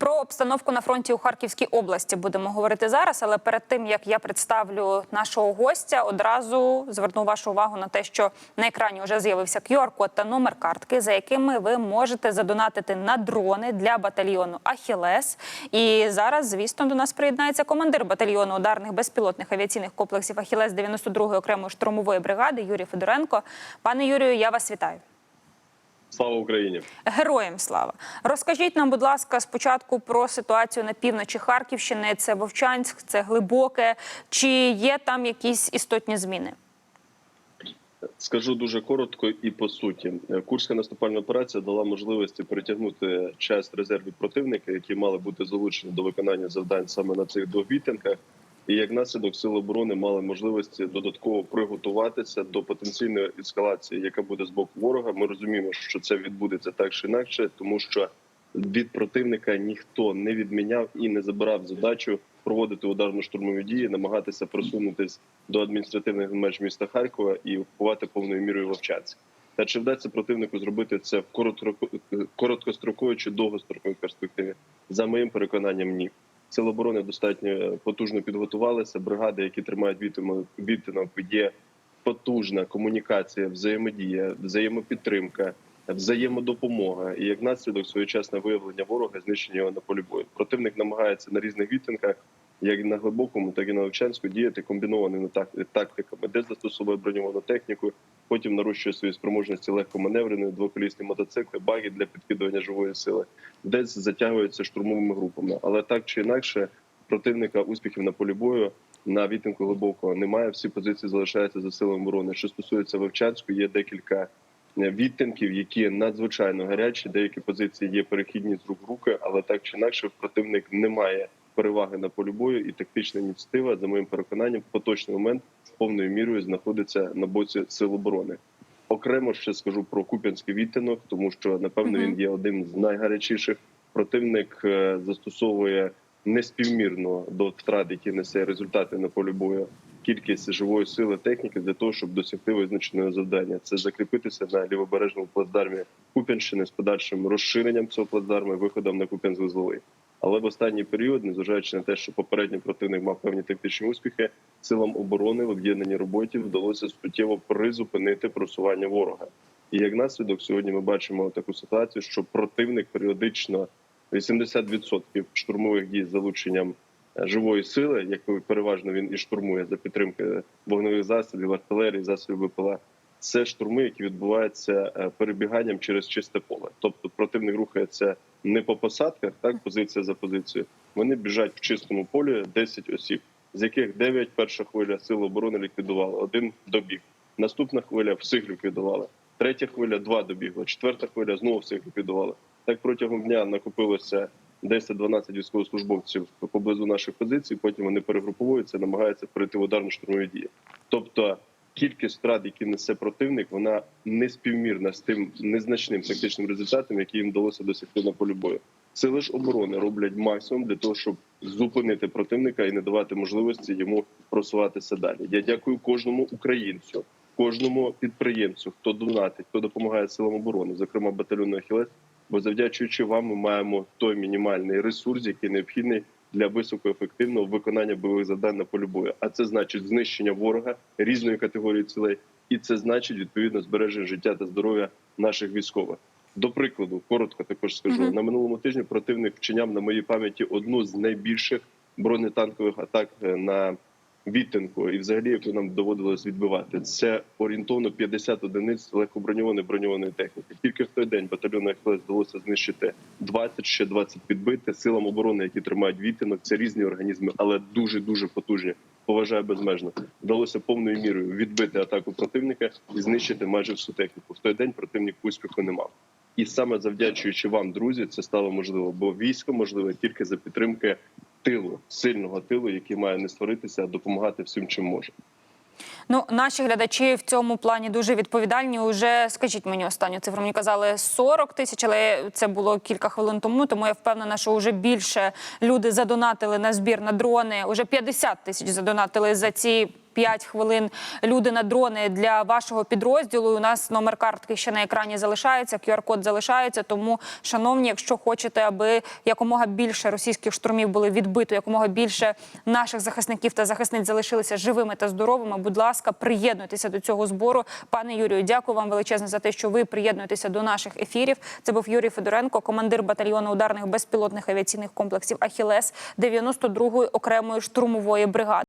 Про обстановку на фронті у Харківській області будемо говорити зараз. Але перед тим як я представлю нашого гостя, одразу зверну вашу увагу на те, що на екрані вже з'явився QR-код та номер картки, за якими ви можете задонатити на дрони для батальйону Ахілес. І зараз, звісно, до нас приєднається командир батальйону ударних безпілотних авіаційних комплексів Ахілес 92-ї окремої штурмової бригади Юрій Федоренко. Пане Юрію, я вас вітаю. Слава Україні! Героям слава! Розкажіть нам, будь ласка, спочатку про ситуацію на півночі Харківщини. Це Вовчанськ, це глибоке. Чи є там якісь істотні зміни? Скажу дуже коротко і по суті. Курська наступальна операція дала можливості перетягнути часть резервів противника, які мали бути залучені до виконання завдань саме на цих двох відтинках. І як наслідок сили оборони мали можливості додатково приготуватися до потенційної ескалації, яка буде з боку ворога. Ми розуміємо, що це відбудеться так чи інакше, тому що від противника ніхто не відміняв і не забирав задачу проводити ударно-штурмові дії, намагатися просунутись до адміністративних меж міста Харкова і окупувати повною мірою Вовчанськ. Та чи вдасться противнику зробити це в коротко- короткостроковій чи довгостроковій перспективі? За моїм переконанням, ні. Сили оборони достатньо потужно підготувалися. Бригади, які тримають відтинок, є потужна комунікація, взаємодія, взаємопідтримка, взаємодопомога і як наслідок своєчасне виявлення ворога, знищення його на полі бою. Противник намагається на різних відтинках, як на глибокому, так і на Овчанську, діяти комбінованими тактиками, де застосовує броньовану техніку, потім нарощує свої спроможності легкоманеврені, двоколісні мотоцикли, баги для підкидування живої сили, десь затягується штурмовими групами. Але так чи інакше, противника успіхів на полі бою на відтинку глибокого немає. Всі позиції залишаються за силами оборони. Що стосується Вовчанську, є декілька е, відтинків, які надзвичайно гарячі. Деякі позиції є перехідні з рук в руки, але так чи інакше, противник не має переваги на полі бою, і тактична ініціатива, за моїм переконанням, в поточний момент повною мірою знаходиться на боці сил оборони. Окремо ще скажу про Куп'янський відтинок, тому що напевно він є одним з найгарячіших. Противник е, застосовує неспівмірно до втрат, які несе результати на полі бою, кількість живої сили техніки для того, щоб досягти визначеного завдання. Це закріпитися на лівобережному плацдармі Куп'янщини з подальшим розширенням цього плацдарму і виходом на Куп'янськ вузловий. Але в останній період, незважаючи на те, що попередньо противник мав певні тактичні успіхи, силам оборони в об'єднаній роботі вдалося суттєво призупинити просування ворога. І як наслідок, сьогодні ми бачимо таку ситуацію, що противник періодично 80% штурмових дій з залученням е, живої сили, яку переважно він і штурмує за підтримки вогневих засобів, артилерії, засобів БПЛА. Це штурми, які відбуваються е, перебіганням через чисте поле. Тобто противник рухається не по посадках, так позиція за позицією. Вони біжать в чистому полі 10 осіб, з яких 9 перша хвиля сил оборони ліквідувала, один добіг. Наступна хвиля всіх ліквідувала. Третя хвиля два добігла. Четверта хвиля знову всіх ліквідувала. Так протягом дня накопилося 10-12 військовослужбовців поблизу наших позицій. Потім вони перегруповуються, намагаються перейти в ударно штурмові дії. Тобто кількість втрат, які несе противник, вона не співмірна з тим незначним тактичним результатом, який їм вдалося досягти на полі бою. Сили ж оборони роблять максимум для того, щоб зупинити противника і не давати можливості йому просуватися далі. Я дякую кожному українцю, кожному підприємцю, хто донатить, хто допомагає силам оборони, зокрема батальйону Ахілес. Бо завдячуючи вам, ми маємо той мінімальний ресурс, який необхідний для високоефективного виконання бойових завдань на полі бою. А це значить знищення ворога різної категорії цілей, і це значить відповідно збереження життя та здоров'я наших військових. До прикладу, коротко також скажу Мгм. на минулому тижні. Противник вчиняв на моїй пам'яті одну з найбільших бронетанкових атак е, на відтинку, і взагалі яку нам доводилось відбивати. Це орієнтовно 50 одиниць легкоброньованої броньованої техніки. Тільки в той день батальйону ФЛС вдалося знищити 20, ще 20 підбити силам оборони, які тримають відтинок. Це різні організми, але дуже дуже потужні. Поважаю безмежно. Вдалося повною мірою відбити атаку противника і знищити майже всю техніку. В той день противник успіху не мав. І саме завдячуючи вам, друзі, це стало можливо, бо військо можливе тільки за підтримки тилу, сильного тилу, який має не створитися, а допомагати всім, чим може. Ну, наші глядачі в цьому плані дуже відповідальні. Уже скажіть мені останню цифру. Мені казали 40 тисяч, але це було кілька хвилин тому. Тому я впевнена, що вже більше люди задонатили на збір на дрони. Уже 50 тисяч задонатили за ці. 5 хвилин люди на дрони для вашого підрозділу. У нас номер картки ще на екрані залишається, QR-код залишається. Тому, шановні, якщо хочете, аби якомога більше російських штурмів були відбито, якомога більше наших захисників та захисниць залишилися живими та здоровими. Будь ласка, приєднуйтеся до цього збору. Пане Юрію, дякую вам величезне за те, що ви приєднуєтеся до наших ефірів. Це був Юрій Федоренко, командир батальйону ударних безпілотних авіаційних комплексів Ахілес 92-ї окремої штурмової бригади.